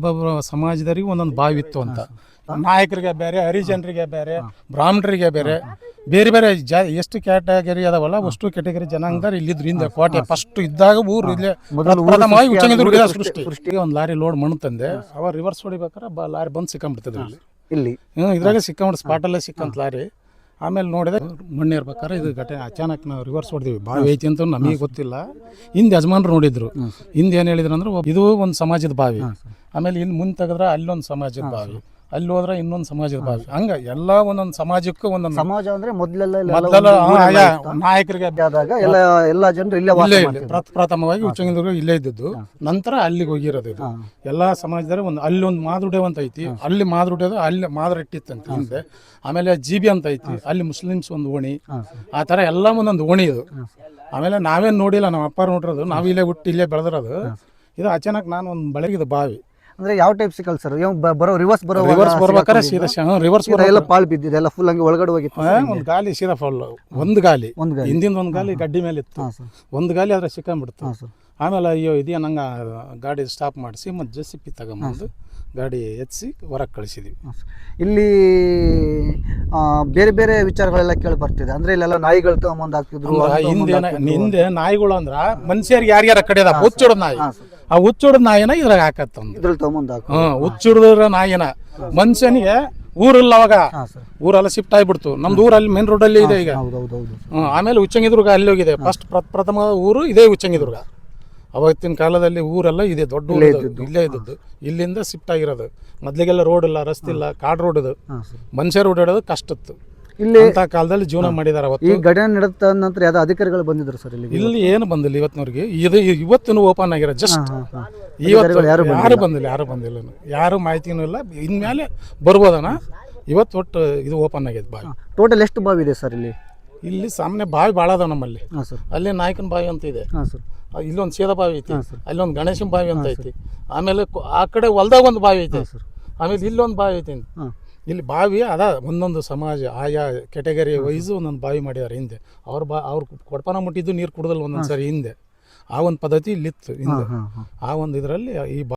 ಒಬ್ಬೊಬ್ಬರ ಸಮಾಜದವರಿಗೆ ಒಂದೊಂದು ಬಾವಿತ್ತು ಅಂತ. ನಾಯಕರಿಗೆ ಬೇರೆ ಹರಿಜನರಿಗೆ ಬೇರೆ ಬ್ರಾಹ್ಮಣರಿಗೆ ಬೇರೆ ಬೇರೆ ಬೇರೆ ಜ ಎಷ್ಟು ಕ್ಯಾಟಗರಿ ಅದಾವಲ್ಲ ಅಷ್ಟು ಕ್ಯಾಟಗರಿ ಜನಾಂಗದವ್ರು ಇಲ್ಲಿದ್ರು ಹಿಂದೆ ಕೋಟೆ. ಫಸ್ಟ್ ಇದ್ದಾಗ ಊರು ಇಲ್ಲೇ ಪ್ರಥಮವಾಗಿ ಉಚ್ಚಂಗಿದುರ್ಗ ಸೃಷ್ಟಿ. ಒಂದು ಲಾರಿ ಲೋಡ್ ಮಣ್ಣು ತಂದೆ ಅವ ರಿವರ್ಸ್ ಹೊಡಿಬೇಕಾರೆ ಬ ಲಾರಿ ಬಂದು ಸಿಕ್ಕಂಬಿಡ್ತದೆ ಇಲ್ಲಿ. ಇಲ್ಲಿ ಇದ್ರಾಗ ಸಿಕ್ಕಂಬಿಡ್ ಸ್ಪಾಟಲ್ಲೇ ಸಿಕ್ಕಂತ ಲಾರಿ. ಆಮೇಲೆ ನೋಡಿದೆ ಮಣ್ಣು ಇರ್ಬೇಕಾದ್ರೆ ಇದು ಘಟನೆ ಅಚಾನಕ್ ನಾವು ರಿವರ್ಸ್ ಹೊಡೆದಿವಿ. ಬಾವಿ ಐತಿ ಅಂತ ನಮಗೆ ಗೊತ್ತಿಲ್ಲ. ಹಿಂದೆ ಯಜಮಾನ್ರು ನೋಡಿದ್ರು. ಹಿಂದೆ ಏನು ಹೇಳಿದ್ರು ಅಂದ್ರೆ ಇದು ಒಂದು ಸಮಾಜದ ಬಾವಿ. ಆಮೇಲೆ ಇಲ್ಲಿ ಮುಂದೆ ತೆಗೆದ್ರೆ ಅಲ್ಲೊಂದು ಸಮಾಜದ ಬಾವಿ. ಅಲ್ಲಿ ಹೋದ್ರೆ ಇನ್ನೊಂದು ಸಮಾಜದ ಭಾಷೆ. ಹಂಗ ಎಲ್ಲ ಒಂದೊಂದು ಸಮಾಜಕ್ಕೂ ಒಂದೊಂದು ಸಮಾಜ ಅಂದ್ರೆ ಮೊದಲೆಲ್ಲ. ನಾಯಕರಿಗೆ ಆದಾಗ ಎಲ್ಲ ಎಲ್ಲ ಜನರು ಇಲ್ಲೇ ವಾಸ ಇಲ್ಲೇ ಮಾಡ್ತಿದ್ರು. ಪ್ರಥ- ಪ್ರಥಮವಾಗಿ ಉಚ್ಚಂಗಿದುರ್ಗ ಇಲ್ಲೇ ಇದ್ದದ್ದು. ನಂತರ ಅಲ್ಲಿಗೆ ಹೋಗಿರೋದು ಇದು. ಎಲ್ಲ ಸಮಾಜದವರು ಒಂದು ಅಲ್ಲಿ ಒಂದು ಮಾದ್ರುಡೆ ಅಂತ ಐತಿ. ಅಲ್ಲಿ ಮಾದ್ರುಡೆ ಅಲ್ಲಿ ಮಾದ್ರ ಇಟ್ಟಿತ್ತಂತ ಹಿಂದೆ. ಆಮೇಲೆ ಜೀಬಿ ಅಂತ ಐತಿ. ಅಲ್ಲಿ ಮುಸ್ಲಿಮ್ಸ್ ಒಂದು ಓಣಿ. ಆ ಥರ ಎಲ್ಲ ಒಂದೊಂದು ಓಣಿ ಇದು. ಆಮೇಲೆ ನಾವೇನು ನೋಡಿಲ್ಲ ನಮ್ಮ ಅಪ್ಪ ನೋಡಿರೋದು. ನಾವು ಇಲ್ಲೇ ಹುಟ್ಟಿ ಇಲ್ಲೇ ಬೆಳೆದಿರೋದು. ಇದು ಅಚಾನಕ್ ನಾನು ಒಂದು ಬೆಳಗಿದ ಬಾವಿ. ಅಂದ್ರೆ ಯಾವ ಟೈಪ್ ಸಿಕ್ಕಲ್ ಸರ್ ಬರೋ ರಿವರ್ಸ್ ಬರೋ ರಿವರ್ಸ್ ಬರ್ಬೇಕಾದ್ರೆ ಸೀದಾ ರಿವರ್ಸ್ ಎಲ್ಲ ಪಾಲ್ ಬಿದ್ದಿದೆ ಎಲ್ಲ ಫುಲ್ ಹಂಗೆ ಒಳಗಡೆ ಹೋಗಿತ್ತು ಒಂದು ಗಾಲಿ ಸೀದಾ ಫಾಲ್ ಒಂದು ಗಾಲಿ. ಒಂದು ಗಾಲಿ. ಹಿಂದಿಂದ ಒಂದು ಗಾಲಿ ಗಡ್ಡಿ ಮೇಲೆ ಇತ್ತು. ಒಂದು ಗಾಲಿ ಅದ್ರ ಸಿಕ್ಕಂಬಿಡ್ತು. ಆಮೇಲೆ ಅಯ್ಯೋ ಇದೇ ನಂಗೆ ಗಾಡಿ ಸ್ಟಾಪ್ ಮಾಡಿಸಿ ಮತ್ತು ಜೆ ಸಿ ಪಿ ತಗೊಂಬಂದು ಗಾಡಿ ಎತ್ತಿಸಿ ಹೊರಗೆ ಕಳಿಸಿದ್ವಿ. ಇಲ್ಲಿ ಬೇರೆ ಬೇರೆ ವಿಚಾರಗಳೆಲ್ಲ ಕೇಳಿ ಬರ್ತಿದೆ. ಅಂದ್ರೆ ಇಲ್ಲೆಲ್ಲ ನಾಯಿಗಳು ತಗೊಂಬಂದು ಹಾಕ್ತಿದ್ರು ಹಿಂದೆ. ಹಿಂದೆ ನಾಯಿಗಳು ಅಂದ್ರ ಮನುಷ್ಯರಿಗೆ ಯಾರ್ಯಾರ ಕಡೆದ ಹುಚ್ಚುಡದ ನಾಯಿ. ಹಾ, ಸರ್. ಆ ಹುಚ್ಚುಡದ ನಾಯಿನ ಇದ್ರಾಗ ಹಾಕತ್ತಂದು ಇದ್ರಲ್ಲಿ ತಗೊಂಬಂದ್ ಹಾಕು. ಹ್ಮ್ ಹುಚ್ಚುಡ್ದ್ರ ನಾಯಿನ. ಮನುಷ್ಯನಿಗೆ ಊರಿಲ್ಲ ಅವಾಗ. ಹಾ ಸರ್. ಊರೆಲ್ಲ ಶಿಫ್ಟ್ ಆಗ್ಬಿಡ್ತು. ನಮ್ದು ಊರು ಅಲ್ಲಿ ಮೇನ್ ರೋಡ್ ಅಲ್ಲಿ ಇದೆ ಈಗ. ಹೌದು ಹೌದು ಹೌದು ಹ್ಮ್, ಆಮೇಲೆ ಉಚ್ಚಂಗಿದುರ್ಗ ಅಲ್ಲಿ ಹೋಗಿದೆ. ಫಸ್ಟ್ ಪ್ರಥಮ ಊರು ಇದೇ ಉಚ್ಚಂಗಿದುರ್ಗ. ಅವತ್ತಿನ ಕಾಲದಲ್ಲಿ ಊರೆಲ್ಲ ಇದೆ ದೊಡ್ಡ ಊರು ಇದು. ಇಲ್ಲೇ ಇದ್ದದ್ದು. ಇಲ್ಲಿಂದ ಶಿಫ್ಟ್ ಆಗಿರೋದು. ಮೊದ್ಲಿಗೆಲ್ಲ ರೋಡ್ ಇಲ್ಲ ರಸ್ತೆ ಇಲ್ಲ ಕಾಡು ರೋಡ್ ಇದು. ಹಾ ಸರ್. ಮನುಷ್ಯರು ಓಡಾಡೋದು ಕಷ್ಟತ್ತು ಇಲ್ಲಿ ಅಂತ ಕಾಲದಲ್ಲಿ ಜೀವನ ಮಾಡಿದಾರೆ ಈ ಅವತ್ತು ಘಟನೆ ನಡೆದ ನಂತರ ಯಾವ್ದೋ ಅಧಿಕಾರಿಗಳು ಬಂದಿದ್ರು ಸರ್ ಇಲ್ಲಿ ಇಲ್ಲಿ ಏನು ಬಂದಿಲ್ಲ ಇವತ್ತಿನವ್ರಿಗೆ. ಇದು ಇವತ್ತಿನೂ ಓಪನ್ ಆಗಿರೋ ಜಸ್ಟ್. ಇವತ್ತು ಯಾರು ಬಂದಿಲ್ಲ? ಯಾರು ಬಂದಿಲ್ಲ ಯಾರು ಮಾಹಿತಿನೂ ಇಲ್ಲ. ಇನ್ಮೇಲೆ ಬರ್ಬೋದಣ ಇವತ್ತು ಒಟ್ಟು ಇದು ಓಪನ್ ಆಗಿದೆ ಬಾವಿ. ಟೋಟಲ್ ಎಷ್ಟು ಬಾವಿ ಇದೆ ಸರ್ ಇಲ್ಲಿ? ಇಲ್ಲಿ ಸಾಮಾನ್ಯ ಬಾವಿ ಭಾಳ ಅದಾವ ನಮ್ಮಲ್ಲಿ. ಹಾಂ ಸರ್. ಅಲ್ಲಿ ನಾಯಕನ ಬಾವಿ ಅಂತ ಇದೆ. ಹಾಂ ಸರ್. ಇಲ್ಲೊಂದು ಸೇದ ಬಾವಿ ಐತಿ. ಅಲ್ಲೊಂದು ಗಣೇಶನ ಬಾವಿ ಅಂತ ಐತಿ. ಆಮೇಲೆ ಆ ಕಡೆ ಹೊಲ್ದಾಗ ಒಂದು ಬಾವಿ ಐತಿ. ಸರ್. ಆಮೇಲೆ ಇಲ್ಲೊಂದು ಬಾವಿ ಐತಿ. ಇಲ್ಲಿ ಬಾವಿ ಅದ ಒಂದೊಂದು ಸಮಾಜ ಆಯಾ ಕೆಟಗರಿ ವೈಸ್ ಒಂದೊಂದು ಬಾವಿ ಮಾಡಿದ್ದಾರೆ ಹಿಂದೆ. ಅವ್ರ ಬಾ ಅವ್ರ ಕೊಡಪಾನ ಮುಟ್ಟಿದ್ದು ನೀರು ಕುಡ್ದಲ್ಲ ಒಂದೊಂದು ಸರಿ ಹಿಂದೆ. ಆ ಒಂದು ಪದ್ಧತಿ ಇಲ್ಲಿತ್ತು ಹಿಂದೆ. ಆ ಒಂದು ಇದರಲ್ಲಿ ಈ